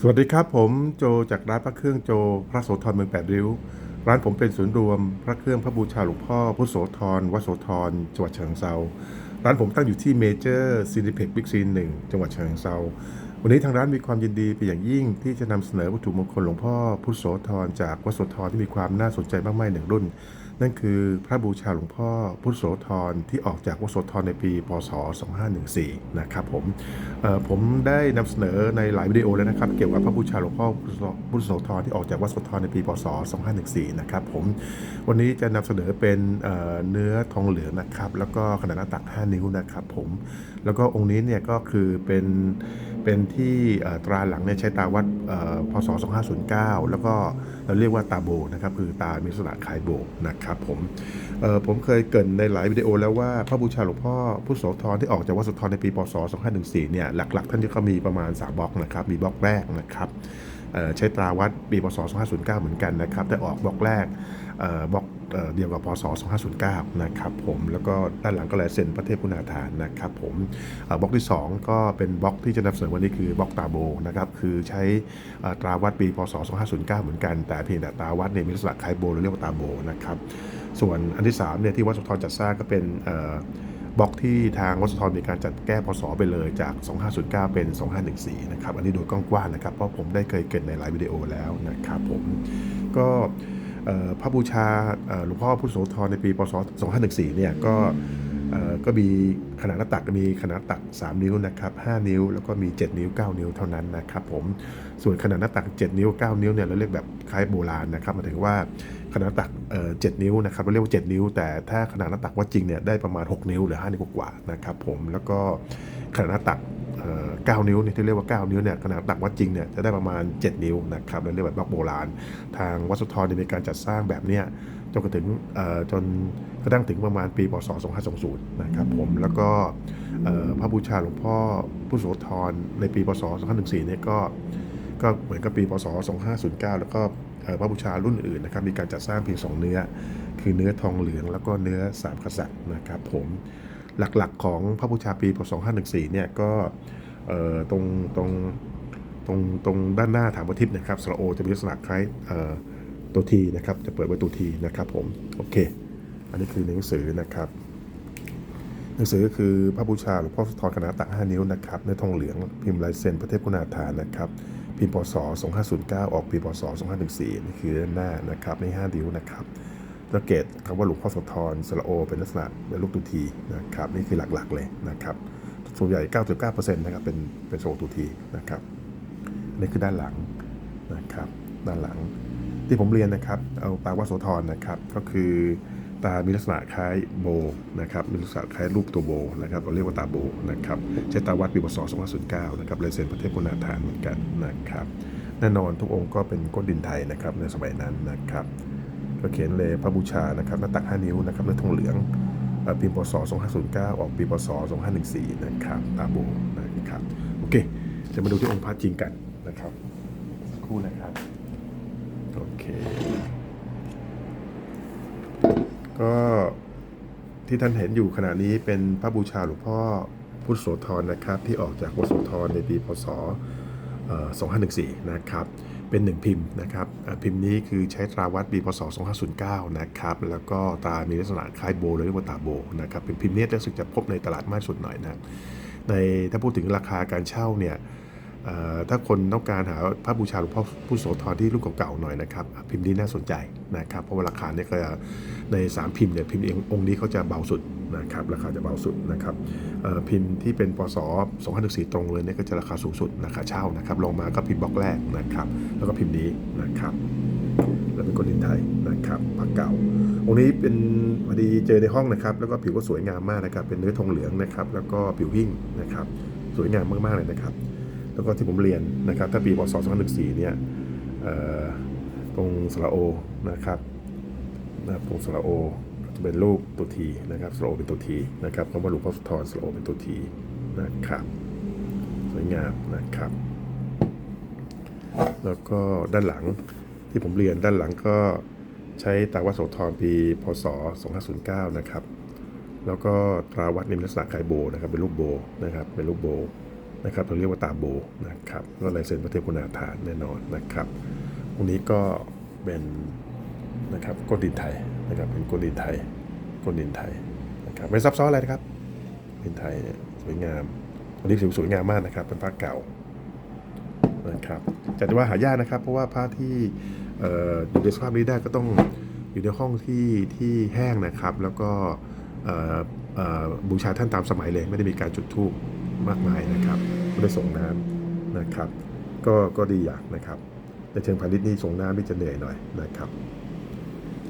สวัสดีครับผมโจจากร้านพระเครื่องโจ พระโสธรเมืองแปดริ้ว ร้านผมเป็นศูนย์รวม พระเครื่องพระบูชาหลวงพ่อพุทธโสธรวัดโสธรจังหวัดเชียงเซาร้านผมตั้งอยู่ที่เมเจอร์ซีนิเพ็กบิ๊กซีนหนึ่งจังหวัดเชียงเซาวันนี้ทางร้านมีความยินดีเป็นอย่างยิ่งที่จะนำเสนอวัตถุมงคลหลวงพ่อพุทธโสธรจากวัดโสธรที่มีความน่าสนใจมากมายหนึ่งรุ่น นั่นคือพระบูชาหลวงพ่อพุทธโสธรที่ออกจากวัดโสธรในปีพศ 2514 นะครับผมผมได้นำเสนอในหลายวิดีโอแล้วนะครับเกี่ยวกับพระบูชาหลวงพ่อพุทธโสธรที่ออกจากวัดโสธรในปีพศ 2514 นะครับผมวันนี้จะนำเสนอเป็นเเนื้อทองเหลืองนะครับ แล้วก็ขนาดหน้าตัก 5 นิ้วนะครับผมแล้วก็องค์นี้เนี่ยก็คือเป็น เป็นที่ตราหลังเนี่ยใช้ตาวัดพศ 2509 แล้วก็เราเรียกว่าตาโบนะครับคือตามีลักษณะคล้ายโบนะครับผมผมเคยเกรินในหลายวิดีโอแล้วว่าพระบูชาหลวงพ่อพุทธโสธรที่ออกจากวัดโสธรในปีพศ 2514 เนี่ยหลักๆ ท่านก็มีประมาณ 3บล็อกนะครับมีบล็อกแรกนะครับใช้ตราวัดปีพศ 2509 เหมือนกันนะครับแต่ออกบล็อกแรกบล็อก เดียวกับพศ 2509 นะครับผมแล้วก็ด้านหลังก็ลายเซ็นพระเทพคุณาธานนะครับผมบล็อกที่ 2 ก็เป็นบล็อกที่จะนำเสนอวันนี้คือบล็อกตาโบนะครับคือใช้ตราวัดปีพศ 2509 เหมือนกัน แต่เพียงแต่ตราวัดเนี่ยมีลักษณะคล้ายโบเราเรียกว่าตาโบนะครับส่วนอันที่3เนี่ยที่วัดสุทรจัดสร้างก็เป็นบล็อกที่ทางวัดสุทรมีการจัดแก้พศไปเลยจาก 2509 เป็น 2514 นะครับ อันนี้โดยกว้างๆนะครับ เพราะผมได้เคยเกิดในหลายวิดีโอแล้วนะครับผม ก็ พระบูชาหลวงพ่อพุทธโสธรในปีพศ2514เนี่ยก็เอ่อก็มีขนาดหน้าตักมีขนาดตัก 3 นิ้วนะครับ5นิ้ว แล้วก็มี 7 นิ้ว 9 นิ้วเท่านั้นนะครับผมส่วนขนาดหน้าตัก 7 นิ้ว 9 นิ้วเนี่ยเราเรียกแบบคล้ายโบราณนะครับหมายถึงว่า ขนาดตักเอ่อ7นิ้วนะครับเราเรียกว่า 7 นิ้ว แต่ถ้าขนาดหน้าตักว่าจริงเนี่ยได้ประมาณ 6 นิ้วหรือ5นิ้วกว่านะครับผมแล้วก็ขนาดหน้าตักเอ่อ9นิ้วเนี่ยที่เรียกว่า 9 นิ้วเนี่ยขนาดตักวัดจริงเนี่ยจะได้ประมาณ 7 นิ้วนะครับเราเรียกแบบบล็อกโบราณ ทางวัดสุทรเนี่ยมีการจัดสร้างแบบเนี้ยจนกระถึงเอ่อจนกระทั่งถึงประมาณปีพศ2520นะครับผมแล้วก็พระบูชาหลวงพ่อผู้โสธรในปีพศ2514เนี่ยก็ก็เหมือนกับปีพศ2509 แล้วก็ พระบูชารุ่นอื่นนะครับมีการจัดสร้างเพียงสองเนื้อ คือเนื้อทองเหลืองแล้วก็เนื้อสามกษัตริย์นะครับผมหลักๆของพระบูชาปีพศ2514เนี่ยก็ตรงตรงตรงตรงด้านหน้าฐานพระทิพย์นะครับสระโอจะมีลักษณะคล้ายตัวทีนะครับจะเปิดไว้ตัวทีนะครับผมโอเค อันนี้คือหนังสือนะครับหนังสือก็คือพระบูชาหลวงพ่อสุธรขนาดตัก5นิ้วนะครับในทองเหลืองพิมพ์ลายเซ็นพระเทพกุณาธานนะครับ พิมพ์ศ2509 ออกปีพศ 2514นี่คือด้านหน้านะครับใน5นิ้วนะครับแล้วเกตคำว่าหลวงพ่อโสธรสระโอ เป็นลักษณะเป็นลูกตุทีนะครับนี่คือหลักๆเลยนะครับส่วนใหญ่ 99%นะครับเป็นเป็นโซตุทีนะครับนี่คือด้านหลังนะครับด้านหลังที่ผมเรียนนะครับเอาตากวัดโสธรนะครับก็คือ ตามีลักษณะคล้ายโบนะครับมีลักษณะคล้ายรูปตัวโบนะครับเราเรียกว่าตาโบนะครับใช้ตาวัดปีพศ2509นะครับลายเซ็นพระเทพกุณาธานเหมือนกันนะครับแน่นอนทุกองค์ก็เป็นก้นดินไทยนะครับในสมัยนั้นนะครับก็เขียนเลยพระบูชานะครับหน้าตัก 5 นิ้วนะครับเนื้อทองเหลืองปีพศ2509 ออกปีพศ2514นะครับตาโบนะครับโอเคจะมาดูที่องค์พระจริงกันนะครับคู่นะครับโอเค ก็ที่ท่านเห็นอยู่ขณะนี้เป็นพระบูชาหลวงพ่อพุทธโสธรนะครับ ที่ออกจากวัดโสธรในปีพศ 2514 นะครับ เป็นหนึ่งพิมพ์นะครับ พิมพ์นี้คือใช้ตราวัดปีพศ 2509 นะครับ แล้วก็ตรามีลักษณะคล้ายโบเลยเรียกว่าตาโบนะครับ เป็นพิมพ์นี้รู้สึกจะพบในตลาดมากสุดหน่อยนะ ในถ้าพูดถึงราคาการเช่าเนี่ย ถ้าคนต้องการหาพระบูชาหลวงพ่อพุทธโสธรที่รุ่นเก่าๆหน่อยนะครับ พิมพ์นี้น่าสนใจนะครับ เพราะว่าราคาเนี่ยก็จะใน 3 พิมพ์เนี่ยพิมพ์เององค์นี้เขาจะเบาสุดนะครับราคาจะเบาสุดนะครับพิมพ์ที่เป็นปศ2514ตรงเลยเนี่ยก็จะราคาสูงสุดราคาเช่านะครับลงมาก็พิมพ์บล็อกแรกนะครับ แล้วก็พิมพ์นี้นะครับแล้วเป็นคนดินไทยนะครับพระเก่าองค์นี้เป็นพอดีเจอในห้องนะครับ แล้วก็ผิวก็สวยงามมากนะครับ เป็นเนื้อทองเหลืองนะครับ แล้วก็ผิวหิ้งนะครับ สวยงามมากๆเลยนะครับ แล้วก็ที่ผมเรียนนะครับถ้าปีพศ2514เนี่ยเอ่อตรงสระโอนะครับนะตรงสระโอจะเป็นรูปตัวทีนะครับสโลเป็นตัวทีนะครับคำว่าหลวงพ่อสุธรสโลเป็นตัวทีนะครับสวยงามนะครับ แล้วก็ด้านหลังที่ผมเรียนด้านหลังก็ใช้ตาวัดโสธรปีพศ 2509 นะครับ แล้วก็ตราวัดนิมลักษณะคายโบนะครับเป็นรูปโบนะครับเป็นรูปโบ นะครับเราเรียกว่าตาโบนะครับก็ลายเซ็นพระเทพคุณาฐานแน่นอนนะครับตรงนี้ก็เป็นนะครับก้นดินไทยนะครับเป็นก้นดินไทยก้นดินไทยนะครับไม่ซับซ้อนอะไรนะครับดินไทยเนี่ยสวยงามอันนี้ถือสวยงามมากนะครับ เป็นพระเก่านะครับจัดว่าหายากนะครับ เพราะว่าผ้าที่ออยู่ในสภาพนี้ได้ก็ต้องอยู่ในห้องที่ที่แห้งนะครับ แล้วก็บูชาท่านตามสมัยเลย ไม่ได้มีการจุดธูป มากมายนะครับไม่ได้ส่งน้ำนะครับ ก็ก็ดีอย่างนะครับในเชิงพาณิชย์นี่ส่งน้ำนี่จะเหนื่อยหน่อยนะครับ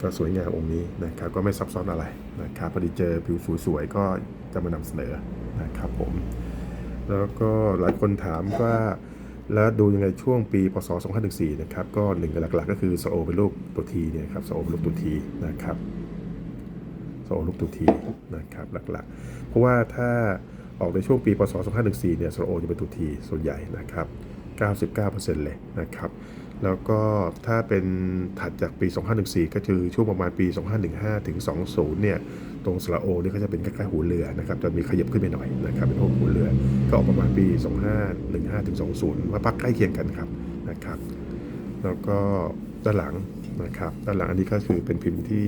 ก็สวยงามองค์นี้นะครับ ก็ไม่ซับซ้อนอะไรนะครับพอดีเจอผิวสวยๆก็จะมานำเสนอนะครับผม แล้วก็หลายคนถามว่าแล้วดูยังไงช่วงปีพศ2514นะครับ ก็หนึ่งหลักๆ ก็คือสโอเป็นรูปตัวทีเนี่ยครับสโอเป็นรูปตัวทีนะครับสโอรูปตัวทีนะครับหลักๆ เพราะว่าถ้า ออกในช่วงปีพศ2514เนี่ยสโอจะเป็นตัวทีส่วนใหญ่นะครับ 99%เลยนะครับ แล้วก็ถ้าเป็นถัดจากปี 2514 ก็คือช่วงประมาณปี 2515 ถึง 20 เนี่ย ตรงสระโอนี่ก็จะเป็นคล้ายๆหูเรือนะครับ จะมีขยับขึ้นไปหน่อยนะครับ เป็นพวกหูเรือ ก็ออกประมาณปี 2515 ถึง 20ว่าพักใกล้เคียงกันครับนะครับ แล้วก็ด้านหลังนะครับ ด้านหลังอันนี้ก็คือเป็นพิมพ์ที่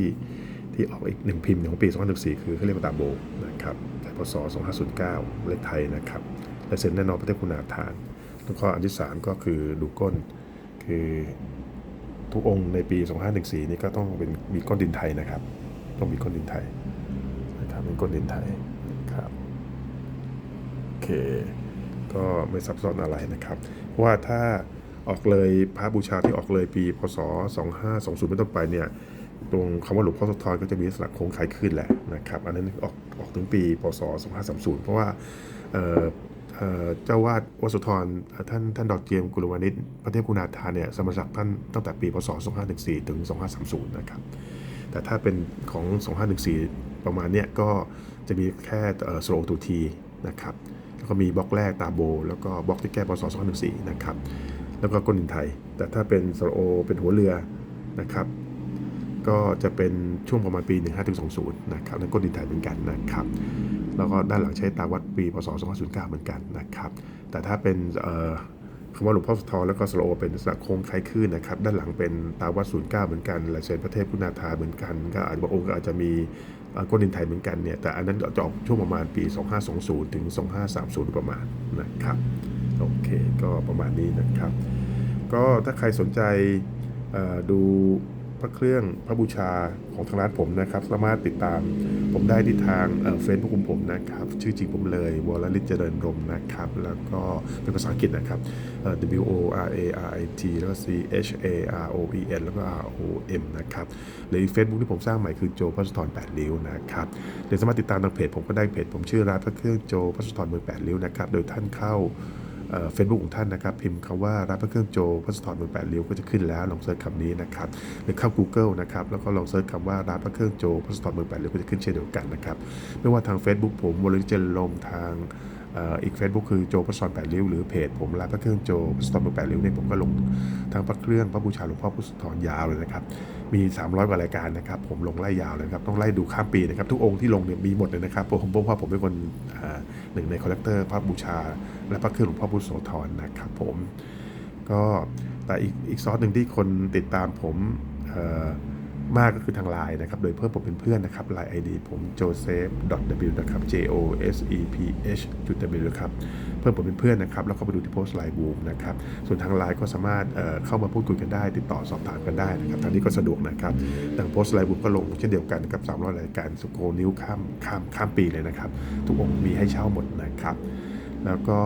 ที่ออกอีกหนึ่งพิมพ์ของปี 2014 คือเขาเรียกว่าตาโบนะครับแต่พศ 2509 เลขไทยนะครับและเซ็นแน่นอนพระเทพคุณาฐาน แล้วก็อันที่ 3 ก็คือดูก้น คือทุกองค์ในปี 2514 นี่ก็ต้องเป็นมีก้นดินไทยนะครับ ต้องมีก้นดินไทยนะครับเป็นก้นดินไทยครับโอเค ก็ไม่ซับซ้อนอะไรนะครับ ว่าถ้าออกเลยพระบูชาที่ออกเลยปี พศ 2520เป็นต้นไปเนี่ย ตรงคำว่าหลวงพ่อโสธรก็จะมีลักษณะโค้งคล้ายขึ้นแหละนะครับ อันนั้นออกออกถึงปีพศ2530 เพราะว่าเอ่อเอ่อเจ้าวาดวสุธรท่านท่านดอกเจียมกุลวานิชพระเทพคุณาธานเนี่ยสมณศักดิ์ท่านตั้งแต่ปีพศ 2514 ถึง 2530 นะครับ แต่ถ้าเป็นของ 2514 ประมาณเนี้ยก็จะมีแค่สโลตูทีนะครับแล้วก็มีบล็อกแรกตาโบ แล้วก็บล็อกที่แก้พศ 2514 นะครับ แล้วก็ก้นดินไทย แต่ถ้าเป็นสโลโอเป็นหัวเรือนะครับ ก็จะเป็นช่วงประมาณปี 15-20 นะครับนั่นก้นดินไทยเหมือนกันนะครับ แล้วก็ด้านหลังใช้ตาวัดปีพศ2509 เหมือนกันนะครับ แต่ถ้าเป็นคำว่าหลวงพ่อสุทรแล้วก็สโลเป็นลักษณะโค้งคล้ายคลื่นนะครับ ด้านหลังเป็นตาวัด09เหมือนกันลายเซ็นพระเทพคุณาธาเหมือนกัน ก็อาจจะบางองค์ก็อาจจะมีก้นดินไทยเหมือนกันเนี่ย แต่อันนั้นจะออกช่วงประมาณปี 2520 ถึง 2530 ประมาณนะครับ โอเค ก็ประมาณนี้นะครับ ก็ถ้าใครสนใจดู พระเครื่องพระบูชาของทางร้านผมนะครับ สามารถติดตามผมได้ที่ทางเฟซบุ๊กของผมนะครับ ชื่อจริงผมเลยวรลิศเจริญรมนะครับ แล้วก็เป็นภาษาอังกฤษนะครับ W O R A R I T แล้วก็ C H A R O E N แล้วก็ R O M นะครับหรือเฟซบุ๊กที่ผมสร้างใหม่คือโจพัสธร8ริ้วนะครับหรือสามารถติดตามทางเพจผมก็ได้เพจผมชื่อร้านพระเครื่องโจพัสธรมือง8ริ้วนะครับโดยท่านเข้า เฟซบุ๊กของท่านนะครับ พิมพ์คำว่าร้านพระเครื่องโจพัสถอนเมืองแปดริ้วก็จะขึ้นแล้วลองเสิร์ชคำนี้นะครับหรือเข้า Google นะครับแล้วก็ลองเสิร์ชคำว่าร้านพระเครื่องโจพัสถอนเมืองแปดริ้วก็จะขึ้นเช่นเดียวกันนะครับไม่ว่าทาง Facebook ผมวอลิเจนลมทาง อีก Facebook คือโจพัสอนแปดริ้วหรือเพจผมร้านพระเครื่องโจพัสอนแปดริ้วเนี่ยผมก็ลงทางพระเครื่องพระบูชาหลวงพ่อพุทธทรยาวเลยนะครับมี 300 กว่ารายการนะครับผมลงไล่ยาวเลยครับต้องไล่ดูข้ามปีนะครับทุกองค์ที่ลงเนี่ยมีหมดเลยนะครับผมเพราะว่าผมเป็นคนหนึ่งในคอลเลกเตอร์พระบูชา และพระเครื่องหลวงพ่อพุทธโสธรนะครับผมก็แต่อีกอีกซอสหนึ่งที่คนติดตามผมเอ่อ มากก็คือทางไลน์นะครับ โดยเพิ่มผมเป็นเพื่อนนะครับไลน์ ID ผม joseph w นะครับ j o s e p h จุด w ครับ เพิ่มผมเป็นเพื่อนนะครับ แล้วก็ไปดูที่โพสต์ไลน์บูมนะครับ ส่วนทางไลน์ก็สามารถเเข้ามาพูดคุยกันได้ ติดต่อสอบถามกันได้นะครับ ทางนี้ก็สะดวกนะครับทางโพสต์ไลน์บูมก็ลงเช่นเดียวกันกับ300รายการสุโกนิ้วข้ามข้ามข้ามปีเลยนะครับ ทุกองค์มีให้เช่าหมดนะครับ แล้วก็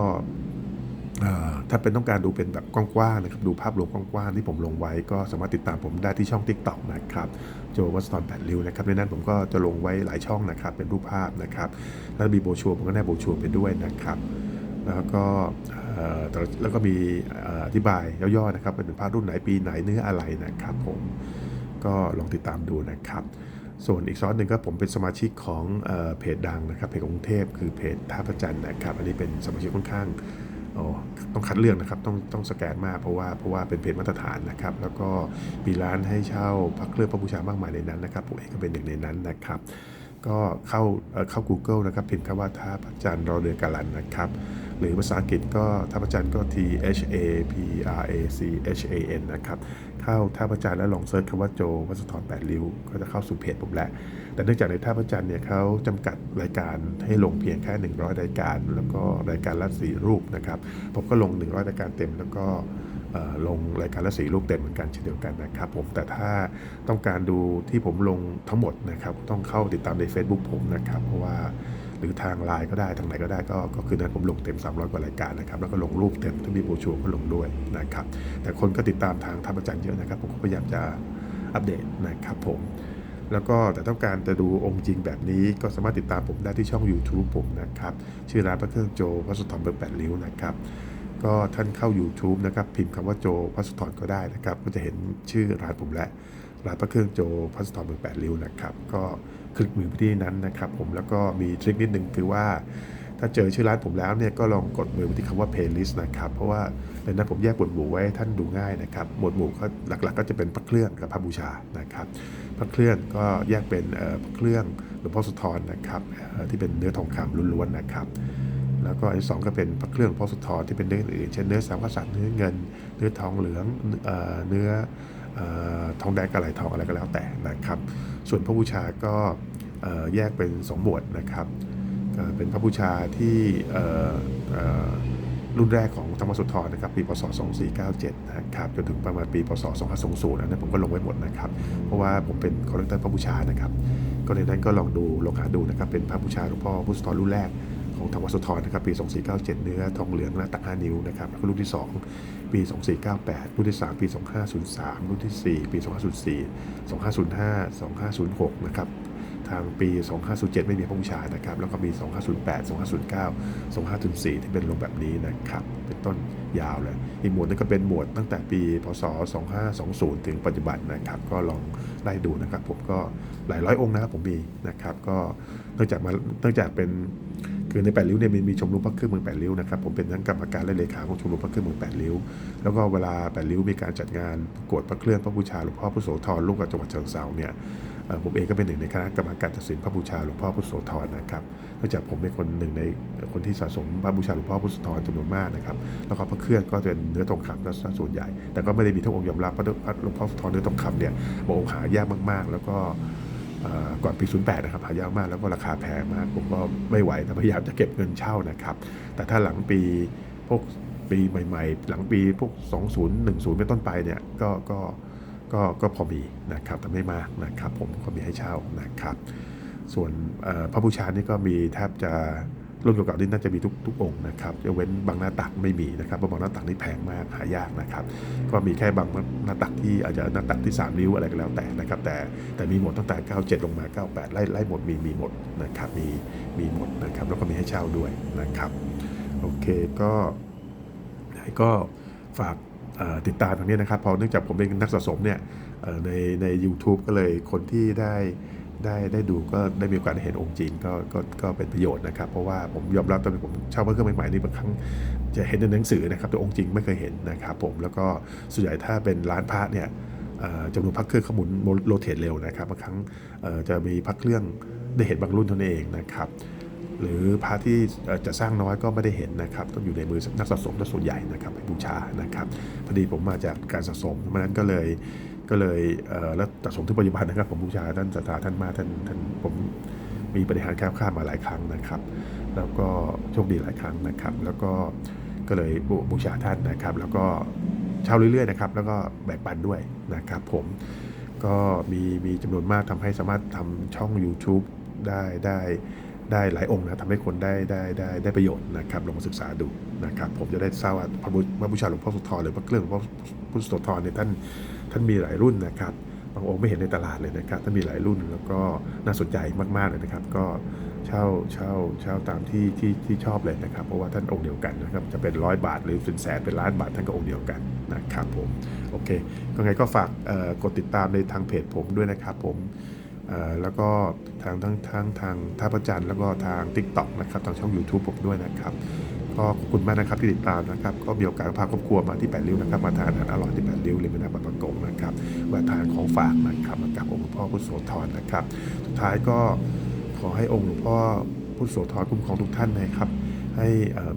ถ้าเป็นต้องการดูเป็นแบบกว้างๆนะครับดูภาพรวมกว้างๆที่ผมลงไว้ ก็สามารถติดตามผมได้ที่ช่อง Tik t o อกนะครับโจวัสตอนแปดริ้วนะครับในนั้นผมก็จะลงไว้หลายช่องนะครับเป็นรูปภาพนะครับแล้วมีโบชัวผมก็แนบโบชัวไปด้วยนะครับแล้วก็แล้วก็มีอธิบายย่อๆนะครับเป็นพระรุ่นไหนปีไหนเนื้ออะไรนะครับผมก็ลองติดตามดูนะครับ ส่วนอีกซอสหนึ่งก็ผมเป็นสมาชิกของเอเพจดังนะครับเพจกรุงเทพคือเพจท่าพระจันทร์นะครับอันนี้เป็นสมาชิกค่อนข้าง โอ้ต้องคัดเลือกนะครับต้องต้องสแกนมากเพราะว่าเพราะว่าเป็นเพจมาตรฐานนะครับ แล้วก็มีร้านให้เช่าพักเครื่องพระบูชามากมายในนั้นนะครับผมเองก็เป็นหนึ่งในนั้นนะครับ ก็เข้าเอ่อเข้า Google นะครับพิมพ์คำว่าท่าพระจันทร์รอเรือกาลันนะครับ หรือภาษาอังกฤษก็ท่าพระจันทร์ก็ T H A P R A C H A N นะครับ เข้าท่าพระจันทร์แล้วลองเซิร์ชคำว่าโจวัสธรแปดริ้ว ก็จะเข้าสู่เพจผมแล้ว แต่เนื่องจากในท่าพระจันทร์เนี่ยเขาจำกัดรายการให้ลงเพียงแค่ 100 รายการ แล้วก็รายการละสีรูปนะครับ ผมก็ลง 100 รายการเต็มแล้วก็ลงรายการละสีรูปเต็มเหมือนกันเช่นเดียวกันนะครับผมแต่ถ้าต้องการดูที่ผมลงทั้งหมดนะครับ ต้องเข้าติดตามใน Facebook ผมนะครับ เพราะว่า หรือทางไลน์ก็ได้ทางไหนก็ได้ก็ก็คือนั้นผมลงเต็ม 300 กว่ารายการนะครับ แล้วก็ลงรูปเต็มถ้ามีโบชัวร์ก็ลงด้วยนะครับ แต่คนก็ติดตามทางท่าพระจันทร์เยอะนะครับผมก็พยายามจะอัปเดตนะครับผมแล้วก็แต่ต้องการจะดูองค์จริงแบบนี้ก็สามารถติดตามผมได้ที่ช่อง YouTube ผมนะครับ ชื่อร้านพระเครื่องโจพัสดุทรเบอร์แปดริ้วนะครับ ก็ท่านเข้า YouTube นะครับ พิมพ์คำว่าโจพัสดุทรก็ได้นะครับ ก็จะเห็นชื่อร้านผมและ ร้านพระเครื่องโจพัสดุทรเบอร์แปดริ้วนะครับ ก็คลิกมือไปที่นั้นนะครับ ผมแล้วก็มีทริคนิดนึงคือว่า ถ้าเจอชื่อร้านผมแล้วเนี่ยก็ลองกดมือไปที่คำว่า playlist นะครับ เพราะว่าในนั้นผมแยกหมวดหมู่ไว้ท่านดูง่ายนะครับ หมวดหมู่ก็หลักๆ ก็จะเป็นพระเครื่องกับพระบูชานะครับพระเครื่องก็แยกเป็นพระเครื่องหลวงพ่อสุธรนะครับที่เป็นเนื้อทองคำล้วนๆนะครับแล้วก็อันที่สองก็เป็นพระเครื่องพ่อสุธรที่เป็นเนื้ออื่นๆเช่นเนื้อสามกษัตริย์เนื้อเงิน เนื้อทองเหลืองเนื้อเอ่อ ทองแดงกระไหลทองอะไรก็แล้วแต่นะครับ ส่วนพระบูชาก็แยกเป็นสองหมวดนะครับเเป็นพระบูชาที่รุ่นแรกของธรรมสุธรนะครับปีพศ 2497 นะครับจนถึงประมาณปีพศ 2520อันนั้นผมก็ลงไว้หมดนะครับ เพราะว่าผมเป็นคอลเลกเตอร์พระบูชานะครับ ก็ในนั้นก็ลองดูลองหาดูนะครับเป็นพระบูชาหลวงพ่อพุทธธรรุ่นแรก ของทางวัสุธรนะครับปี 2497 เนื้อทองเหลืองน้าตัก 5 นิ้วนะครับแล้วก็รุ่นที่ 2 ปี 2498 รุ่นที่ 3 ปี 2503 รุ่นที่ 4 ปี 2504 2505 2506 นะครับทางปี 2507 ไม่มีพระบูชานะครับ แล้วก็มี 2508 2509 2504 ที่เป็นลงแบบนี้นะครับ เป็นต้นยาวเลย อีกหมวดนึงก็เป็นหมวดตั้งแต่ปี พศ 2520 ถึงปัจจุบันนะครับ ก็ลองไล่ดูนะครับ ผมก็หลายร้อยองค์นะครับผมมีนะครับ ก็เนื่องจากมาเนื่องจากเป็น คือในแปดริ้วเนี่ยมีมีชมรมพระเครื่องเมืองแปดริ้วนะครับผมเป็นทั้งกรรมการและเลขาของชมรมพระเครื่องเมืองแปดริ้ว แล้วก็เวลาแปดริ้วมีการจัดงานประกวดพระเครื่องพระบูชาหลวงพ่อพุทโสธรร่วมกับจังหวัดเชียงรายเนี่ยผมเองก็เป็นหนึ่งในคณะกรรมการตัดสินพระบูชาหลวงพ่อพุทโสธรนะครับเนื่องจากผมเป็นคนหนึ่งในคนที่สะสมพระบูชาหลวงพ่อพุทโสธรจำนวนมากนะครับแล้วก็พระเครื่องก็เป็นเนื้อทองคำซะส่วนใหญ่ แต่ก็ไม่ได้มีทุกองค์ยอมรับพระหลวงพ่อพุโสธรเนื้อทองคำเนี่ยบองค์หายากมากๆ แล้วก็ ก่อนปี 08 นะครับหายากมากแล้วก็ราคาแพงมาก ผมก็ไม่ไหวแต่พยายามจะเก็บเงินเช่านะครับ แต่ถ้าหลังปีพวกปีใหม่ ๆ หลังปีพวก 2010 เป็นต้นไปเนี่ยก็ก็ก็ก็พอมีนะครับแต่ไม่มากนะครับ ผมก็มีให้เช่านะครับ ส่วนพระบูชานี่ก็มีแทบจะ รุ่นเก่าๆนี่น่าจะมีทุกทุกองค์นะครับยกเว้นบางหน้าตักไม่มีนะครับเพราะบางหน้าตักนี่แพงมากหายากนะครับ ก็มีแค่บางหน้าตักที่อาจจะหน้าตักที่ 3 นิ้วอะไรก็แล้วแต่นะครับ แต่แต่มีหมดตั้งแต่ 97 ลงมา 98 ไล่ไล่หมดมีมีหมดนะครับมีมีหมดนะครับแล้วก็มีให้เช่าด้วยนะครับโอเคก็ก็ฝากติดตามทางนี้นะครับเพอเนื่องจากผมเป็นนักสะสมเนี่ยในใน u t u b e ก็เลยคนที่ได้ ได้ได้ดูก็ได้มีโอกาสได้เห็นองค์จริงก็ก็ก็เป็นประโยชน์นะครับ เพราะว่าผมยอมรับตอนผมเช่าพระเครื่องใหม่ๆนี่บางครั้งจะเห็นในหนังสือนะครับแต่องค์จริงไม่เคยเห็นนะครับผมแล้วก็ส่วนใหญ่ถ้าเป็นร้านพระเนี่ยจำนวนพระเครื่องขมุนโรเทตเร็วนะครับบางครั้งจะมีพระเครื่องได้เห็นบางรุ่นเท่านั้นเองนะครับหรือพระที่จะสร้างน้อยก็ไม่ได้เห็นนะครับต้องอยู่ในมือนักสะสมส่วนใหญ่นะครับไปบูชานะครับพอดีผมมาจากการสะสมเพราะนั้นก็เลย ก็เลยเแล้วสะสมที่ปัจจุบันนะครับ ผมบูชาท่านศรัทธาท่านมากท่านท่านผมมีปฏิหารแคล้วคลามาหลายครั้งนะครับ แล้วก็โชคดีหลายครั้งนะครับ แล้วก็ก็เลยบูบูชาท่านนะครับ แล้วก็เช่าเรื่อยๆนะครับ แล้วก็แบ่งปันด้วยนะครับ ผมก็มีมีจำนวนมากทำให้สามารถทำช่อง YouTube ได้ได้ได้หลายองค์นะทำให้คนได้ได้ได้ได้ประโยชน์นะครับลองมาศึกษาดูนะครับ ผมจะได้ทราบว่าพระบุตรบูชาหลวงพ่อสุธรหรือพระเครื่องหลวงพ่อพุทธโสธรเนี่ยท่าน ท่านมีหลายรุ่นนะครับบางองค์ไม่เห็นในตลาดเลยนะครับท่านมีหลายรุ่นแล้วก็น่าสนใจมากๆเลยนะครับ ก็เช่าเช่าเช่าตามที่ที่ที่ชอบเลยนะครับ เพราะว่าท่านองค์เดียวกันนะครับจะเป็นร้อยบาทหรือเป็นแสนเป็นล้านบาทท่านก็องค์เดียวกันนะครับผมโอเคก็ไงก็ฝากกดติดตามในทางเพจผมด้วยนะครับผมแล้วก็ทางทั้งทั้งทางท่าประจันทร์แล้วก็ทาง Tik t o อกนะครับทางช่อง YouTube ผมด้วยนะครับ ก็ขอบคุณมากนะครับที่ติดตามนะครับ ก็มีโอกาสพาครอบครัวมาที่แปดริ้วนะครับ มาทานอาหารอร่อยที่แปดริ้วริมแม่น้ำบางประกงนะครับมาทานของฝากนะครับมากับองค์หลวงพ่อพุทธโสธรนะครับ สุดท้ายก็ขอให้องค์หลวงพ่อพุทธโสธรคุ้มครองทุกท่านนะครับ ให้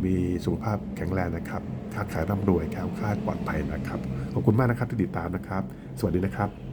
มีสุขภาพแข็งแรงนะครับค้าขายร่ำรวยแค้วคลาดปลอดภัยนะครับ ขอบคุณมากนะครับที่ติดตามนะครับ สวัสดีนะครับ